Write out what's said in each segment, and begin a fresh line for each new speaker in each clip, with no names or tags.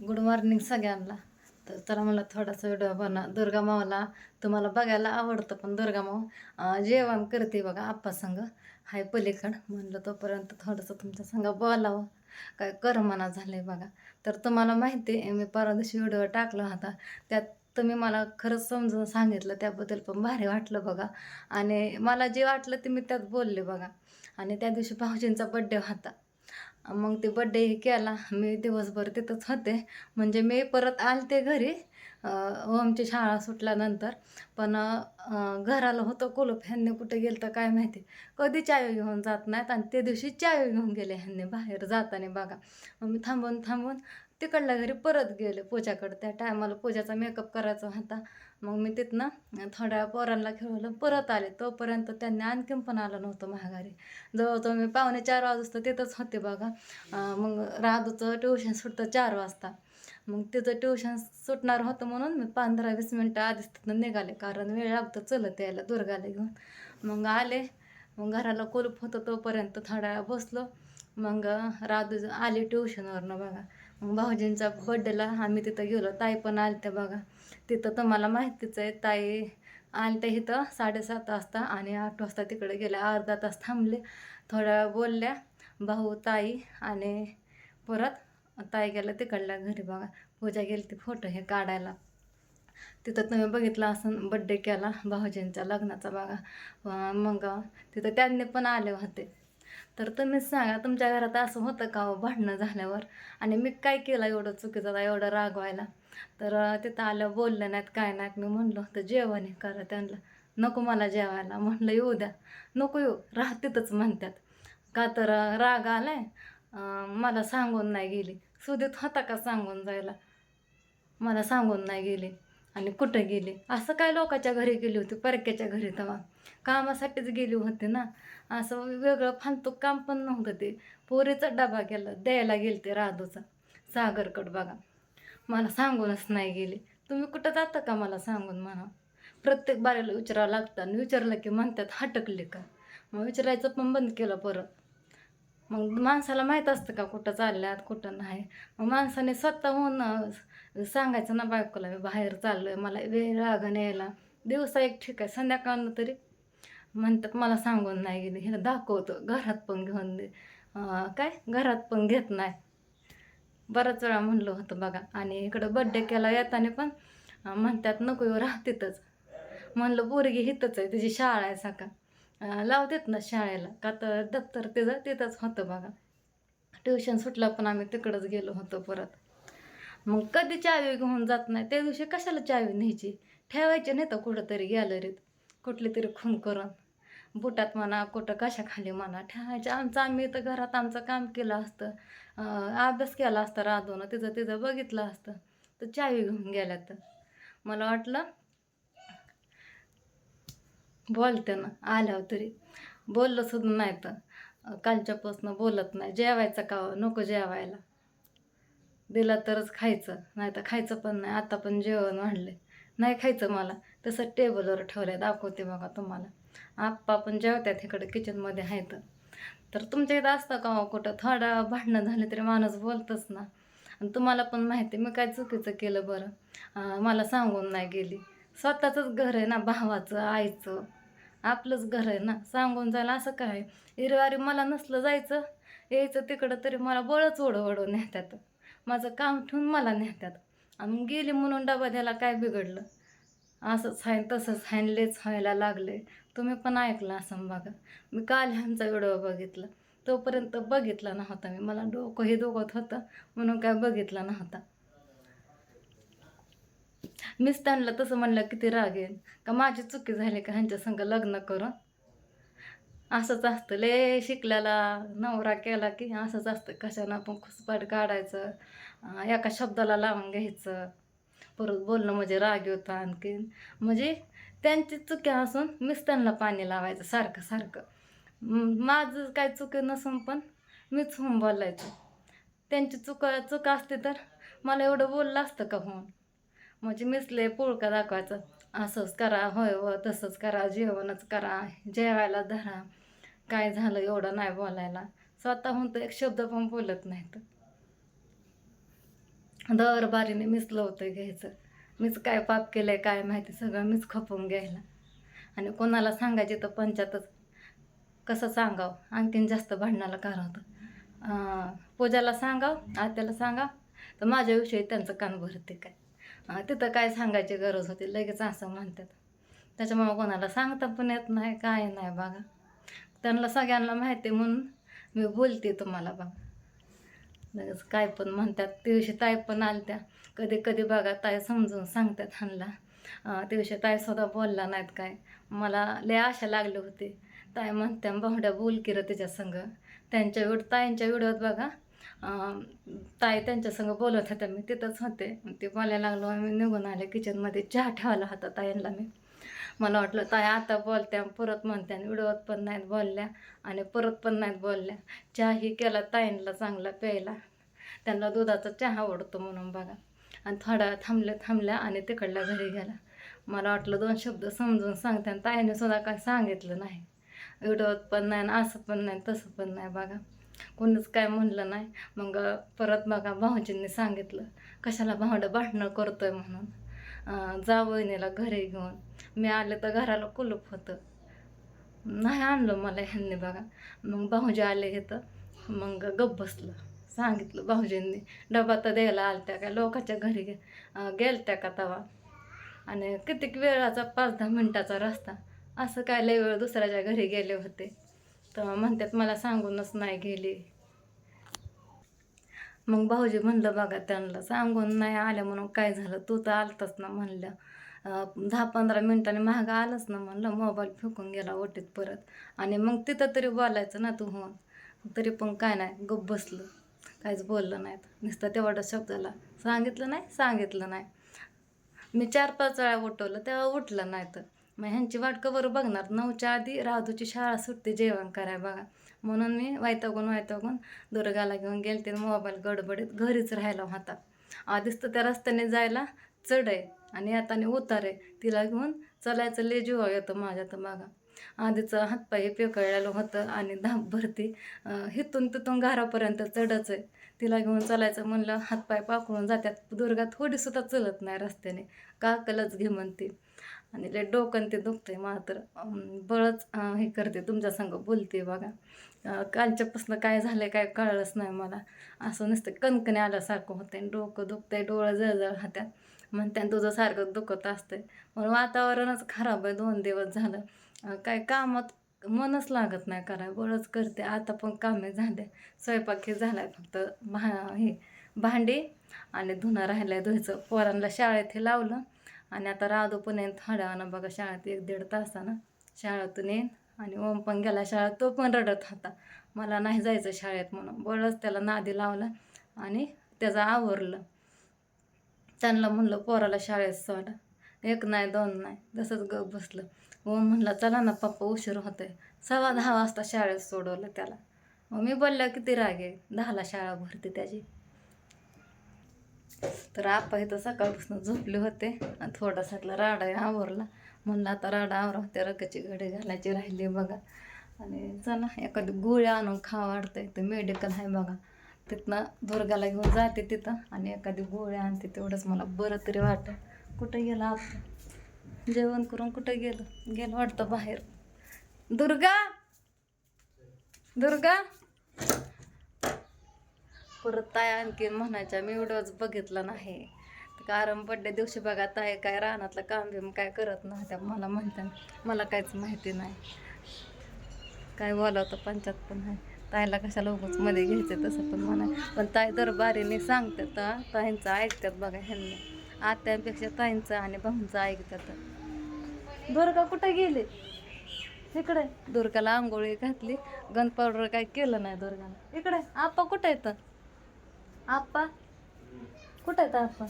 Good morning सगळ्यांना. तर चला मला थोडासा व्हिडिओ बना दुर्गा मावला तुम्हाला बघायला आवडतं पण दुर्गा माऊ जेवण करते बघा आप्पा संग. हाय पलीकड म्हणलं तोपर्यंत थोडंसं तुमच्या संग बोलावं. काय करमना आहे बघा. तर तुम्हाला माहिती आहे मी परवा दिवशी व्हिडिओ टाकला होता. त्यात तुम्ही मला खरंच समजून सांगितलं त्याबद्दल पण भारी वाटलं बघा. आणि मला जे वाटलं ते मी त्यात बोलले बघा. आणि त्या दिवशी भाऊजींचा बड्डे होता. मग ते बड्डे केला. मी दिवसभर तिथंच होते. म्हणजे मी परत आलते घरी. हो, आमची ओमची शाळा सुटल्यानंतर. पण घराला होतं कुलूप. ह्यांनी कुठे गेलं तर काय माहिती. कधी चावी घेऊन जात नाहीत आणि त्या दिवशी चावी घेऊन गेले ह्यांनी बाहेर जाताना बघा. मग मी थांबून थांबून तिकडल्या घरी परत गेले पूजाकडे. त्या टायमाला पूजाचा मेकअप करायचा होता. मग मी तिथनं थोड्या पोरांना खेळवलं. परत आले. तोपर्यंत त्यांनी आणखीन पण आलं नव्हतं महागारी. जवळजवळ मी पावणे चार वाजता तिथंच होते बघा. मग राधूचं ट्युशन सुटतं चार वाजता. मग तिचं ट्युशन सुटणार होतं म्हणून मी पंधरा वीस मिनटं आधीच तिथनं निघाले. कारण वेळ लागतो चलत यायला दुर्गाला घेऊन. मग आले. मग घराला कुलूप होतं तोपर्यंत थोडा बसलो. मग राधू आली ट्युशनवरनं बघा. भाऊजींचा बड्डेला आम्ही तिथं गेलो. ताई पण आली त्या बघा. तिथं तुम्हाला माहितीच आहे ताई आली त्या इथं साडेसात वाजता आणि आठ वाजता तिकडे गेल्या. अर्धा तास थांबले. थोड्या वेळ बोलल्या भाऊ ताई आणि परत ताई गेल्या तिकडल्या घरी बघा. पूजा गेली ती फोटो हे काढायला. तिथं तुम्ही बघितलं असं बड्डे केला भाऊजींच्या लग्नाचा बघा. मग तिथं त्यांनी पण आले होते. तर तुम्हीच सांगा तुमच्या घरात असं होतं का हो भांडणं झाल्यावर? आणि मी काय केलं एवढं चुकीचं एवढं रागवायला? तर तिथं आलं बोललं नाहीत काय नाहीत. मी म्हणलं होतं जेवण हे करा त्यांना. नको मला जेवायला. म्हणलं येऊ द्या. नको येऊ राह तिथंच म्हणतात. का तर राग आलाय. मला सांगून नाही गेली. सुदीत होता का सांगून जायला? मला सांगून नाही गेली. आणि कुठं गेली? असं काय लोकाच्या घरी गेली होती? परक्याच्या घरी तेव्हा. कामासाठीच गेली होती ना. असं वेगळं फालतू काम पण नव्हतं ते. पोरीचा डबा गेला द्यायला गेले ते राधूचा. सागरकड बघा. मला सांगूनच नाही गेले. तुम्ही कुठं जाता का मला सांगून म्हणा. प्रत्येक बारीला विचारावं लागतं आणि विचारलं की म्हणतात हटकले का? मग विचारायचं पण बंद केलं परत. मग माणसाला माहीत असतं का कुठं चालल्यात कुठं नाही. मग माणसाने स्वतःहून सांगायचं ना बायकोला मी बाहेर चाललोय मला वेळ रागण यायला. दिवसा एक ठीक आहे संध्याकाळनं तरी म्हणतात मला सांगून नाही गेले. हिला दाखवतो घरात पण घेऊन दे. काय? घरात पण घेत नाही. बराच वेळा म्हणलं होतं बघा. आणि इकडं बड्डे केला येताना पण म्हणतात नको येऊ राह तिथंच. म्हणलं पोरगी हिथंच आहे तिची शाळा आहे सका लावतात लावतेत ना शाळेला का तर दप्तर तिचं तिथंच होतं बघा. ट्युशन सुटला पण आम्ही तिकडंच गेलो होतो परत. मग कधी चावी घेऊन जात नाही त्या दिवशी कशाला चावी न्यायची? ठेवायची नाही तर कुठंतरी गॅलरीत कुठली तरी खून करून. बुटात म्हणा कुठं कशाखाली म्हणा ठेवायचं आमचं आम्ही तर घरात आमचं काम केलं असतं. अभ्यास केला असता राधून तिचं तिचं बघितलं असतं. तर चावी घेऊन गेल्या तर मला वाटलं बोलते ना आल्यावर तरी. बोललं सुद्धा नाही तर. कालच्यापासून बोलत नाही. जेवायचं का हो? नको जेवायला. दिला तरच खायचं नाही तर खायचं पण नाही. आता पण जेवण वाढले नाही खायचं मला. तसं टेबलवर ठेवलं दाखवते बघा तुम्हाला. आप्पा पण जेवत्यात इकडे किचनमध्ये आहेत. तर तुमच्या इथं असतं का हो कुठं? थोडा भांडणं झालं तरी माणूस बोलतच ना. आणि तुम्हाला पण माहिती आहे, मी काय चुकीचं केलं बरं? मला सांगून नाही गेली. स्वतःचंच घर आहे ना भावाचं आईचं. आपलंच घर आहे ना सांगून जायला असं काय? इरवारी मला नसलं जायचं. यायचं तिकडं तरी मला बळच ओढवडून ओढून नेतात माझं काम ठेवून मला नेतात आणि गेली म्हणून डबा द्यायला काय बिघडलं? असंच आहे तसंच आहे लेच व्हायला लागले तुम्ही पण ऐकलं असं बघा. मी काल ह्यांचा व्हिडिओ बघितला. तोपर्यंत बघितला नव्हता मी. मला डोकं हे दुखत होतं म्हणून काय बघितला नव्हता. मीच त्यांना तसं म्हणलं किती राग येईल का माझी चुकी झाली का ह्यांच्या संग लग्न करून? असंच असतं. ले शिकल्याला नवरा केला की असंच असतं. कशानं आपण खुसपाट काढायचं? एका शब्दाला लावून घ्यायचं? परत बोलणं म्हणजे राग येतो आणखीन. म्हणजे त्यांची चुकी असून मीच त्यांना पाणी लावायचं सारखं सारखं. माझं काय चुकी नसून पण मीच होऊन बोलायचं त्यांची चुका चुका असते तर मला एवढं बोललं असतं का होऊन? म्हणजे मिसले पुळका दाखवायचं. असंच करा होय व तसंच करा जेवणच करा जेवायला धरा. काय झालं एवढं नाही बोलायला. स्वतःहून तर एक शब्द पण बोलत नाहीत. दर बारीने मीच लवतं घ्यायचं. मीच काय पाप केलं आहे काय माहिती सगळं मीच खपून घ्यायला. आणि कोणाला सांगायचे तर पंचायतच कसं सांगावं? आणखीन जास्त भांडणाला कारण होतं पूजाला सांगाव आत्याला सांगा तर माझ्याविषयी त्यांचं कान भरते काय. तिथं काय सांगायची गरज होती लगेच असं म्हणतात. त्याच्यामुळं कोणाला सांगता पण येत नाही काय नाही बघा. त्यांना सगळ्यांना माहिती म्हणून मी बोलते तुम्हाला बघा लगेच काय पण म्हणतात. दिवशी ताई पण आलत्या. कधी कधी बघा ताई समजून सांगतात ह्यांना. अं, दिवशी ताई सुद्धा बोलला नाहीत काय. मला लय आशा लागली होती. ताई म्हणत्या बाहुड्या बोल की रं तिच्या संग. त्यांच्या व्हिड ताईंच्या व्हिडिओत बघा ताई त्यांच्यासंग बोलत होत्या. मी तिथंच होते. ते बोलायला लागलो मी निघून आले किचनमध्ये चहा ठेवायला होता ताईंना मी. मला वाटलं ताई आता बोलत्या परत म्हणत्या आणि व्हिडिओत पण नाहीत बोलल्या आणि परत पण नाहीत बोलल्या. चहाही केला ताईंला चांगला प्यायला. त्यांना दुधाचा चहा आवडतो म्हणून बघा. आणि थोडा थांबल्या थांबल्या आणि तिकडल्या घरी गेला. मला वाटलं दोन शब्द समजून सांगते आणि ताईने सुद्धा काय सांगितलं नाही. व्हिडिओत पण नाही आणि असं पण नाही तसं पण नाही बघा. कोणीच काय म्हणलं नाही. मग परत बघा भाऊजींनी सांगितलं. कशाला भावडं भांडणं करतोय म्हणून. जा वहिनीला घरी घेऊन. मी आले तर घराला कुलूप होतं. नाही आणलं मला ह्यांनी बघा. मग भाऊजी आले घेतं मग गप बसलं. सांगितलं भाऊजींनी डबा तर द्यायला आलत्या का? लोकाच्या घरी गे गेलत्या का तवा? आणि कितीक वेळाचा पाच दहा मिनटाचा रस्ता. असं काय लय वेळ दुसऱ्याच्या घरी गेले होते. तर म्हणतात मला सांगूनच नाही गेली. मग भाऊजी म्हणलं बघा त्यांना सांगून नाही आल्या म्हणून काय झालं? तू तर आलतच ना म्हणलं दहा पंधरा मिनिटांनी महागा आलंच ना म्हणलं मोबाईल फेकून गेला ओटीत परत. आणि मग तिथं तरी बोलायचं ना तू होऊन तरी पण काय नाही गप्प बसलं. काहीच बोललं नाहीत. नुसतं तेवढं शब्दाला सांगितलं नाही सांगितलं नाही. मी चार पाच वेळा उठवलं तेव्हा उठलं नाही तर. मग ह्यांची वाट कवर बघणार. नऊच्या आधी राधूची शाळा सुटते जेवण कराय बघा. म्हणून मी वैतागून वैतागून दुर्गाला घेऊन गेले ते मोबाईल गडबडीत घरीच राहायला होता. आधीच तर त्या रस्त्याने जायला चढ आहे. आणि हाताने उतार. आहे तिला घेऊन चलायचं लय जीवा येतं माझ्या तर मागा. आधीचं हातपाय पेकळलेलं होतं आणि धाप भरती हिथून तिथून घरापर्यंत चढच आहे तिला घेऊन चालायचं म्हणलं हातपाय पाकळून जात्यात. दुर्गा थोडीसुद्धा चलत नाही रस्त्याने. काकलच घे म्हणते. आणि लय डोकं ते दुखतंय मात्र बळच हे करते तुमच्या संग बोलते बघा. कालच्यापासून काय झालंय काय कळलंच नाही मला. असं नसतं कणकणी आल्यासारखं होतंय डोकं दुखतंय डोळं जळजळ हात्यात म्हणते तुझं सारखं दुखत असतंय. म्हणून वातावरणच खराब आहे दोन दिवस झालं. काय कामात मनच लागत नाही कराय बळच करते आता पण कामे झाले स्वयंपाक हे झालाय फक्त भा हे भांडी आणि धुणं राहिलंय धुयचं. पोरांना शाळेत हे लावलं. आणि आता राधू पण येईन थोड्या वेळानं बघा शाळेत एक दीड तासानं. शाळेतून येईन आणि ओम पण गेला शाळेत तो पण रडत होता. मला नाही जायचं शाळेत म्हणून. बळच त्याला नादी लावला आणि त्याचं आवरलं. त्यांना म्हणलं पोराला शाळेत सोडा. एक नाही दोन नाही. तसंच गप बसलं. ओम म्हणलं चला ना पप्पा उशीर होतोय. सव्वा दहा वाजता शाळेत सोडवलं त्याला. मग मी बोललं किती राग आहे? दहाला शाळा भरते त्याची. तर आपा इथं सकाळपासून झोपले होते आणि थोडासातला राडा आवरला. म्हणलं आता राडा आवरा होते रगाची घडी घालायची राहिली बघा. आणि चला एखादी गोळी आणून खा वाढतंय ते मेडिकल आहे बघा. तिथनं दुर्गाला घेऊन जाते तिथं आणि एखादी गोळी आणते तेवढंच मला बरं तरी वाटतं. कुठं गेलं आपण जेवण करून कुठं गेलं? गेलं वाटतं बाहेर. दुर्गा! दुर्गा! परत ताय आणखी म्हणायच्या मी एवढंच बघितलं नाही. कारण बड्डे दिवशी बघा ताय काय रानातलं काम बिम काय करत नव्हत्या मला म्हणत्या मला काहीच माहिती नाही. काय बोलावतं पंचायत पण आहे. ताईला कशाला उगच मध्ये घ्यायचं तसं पण म्हणा पण ताई दरबारीने सांगतात ताईंचं ऐकतात बघा ह्यांनी. आत्यांपेक्षा ताईंचं आणि भाऊंचं ऐकतात. दुर्गा कुठे गेले? इकडे. दुर्गाला आंघोळी घातली. गन पावडर काय केलं नाही दुर्गाला इकडे आप्पा कुठं येतं आप्पा कुठे आहेत आप्पा?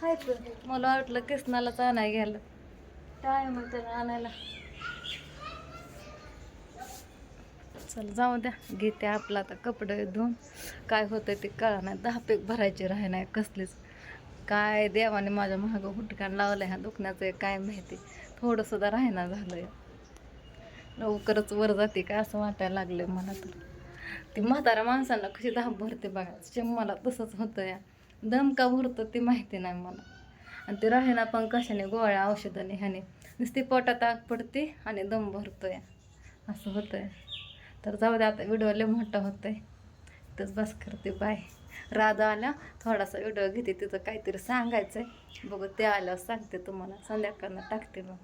हाय मला वाटलं किसनालाच आणाय गेलं. काय म्हणते आणायला? चल जाऊ द्या. घेते आपला आता कपडे धुवून. काय होतं ते कळा नाही. दहा पेक भरायचे राहे नाही कसलीच. काय देवाने माझ्या मागं हुटकान लावलं ह्या दुखण्याचं काय माहिती. थोडंसुद्धा राहिना झालं लवकरच वर जाते काय असं वाटायला लागलं मला तर. ती म्हाताऱ्या माणसांना कशी धाप भरते बघा. सेम मला तसंच होतं या दम का भरतो ती माहिती नाही मला. आणि ते राहीना पण कशाने गोळ्या औषधाने ह्याने. नुसती पोटात आग पडते आणि दम भरतो या असं होतंय. तर जाऊ दे आता व्हिडिओ लय मोठा आहे तस बस करते बाय. राधा आल्या थोडासा व्हिडिओ घेते तिथं काहीतरी सांगायचं आहे बघू ते आल्यावर सांगते तुम्हाला. संध्याकाळनं टाकते मग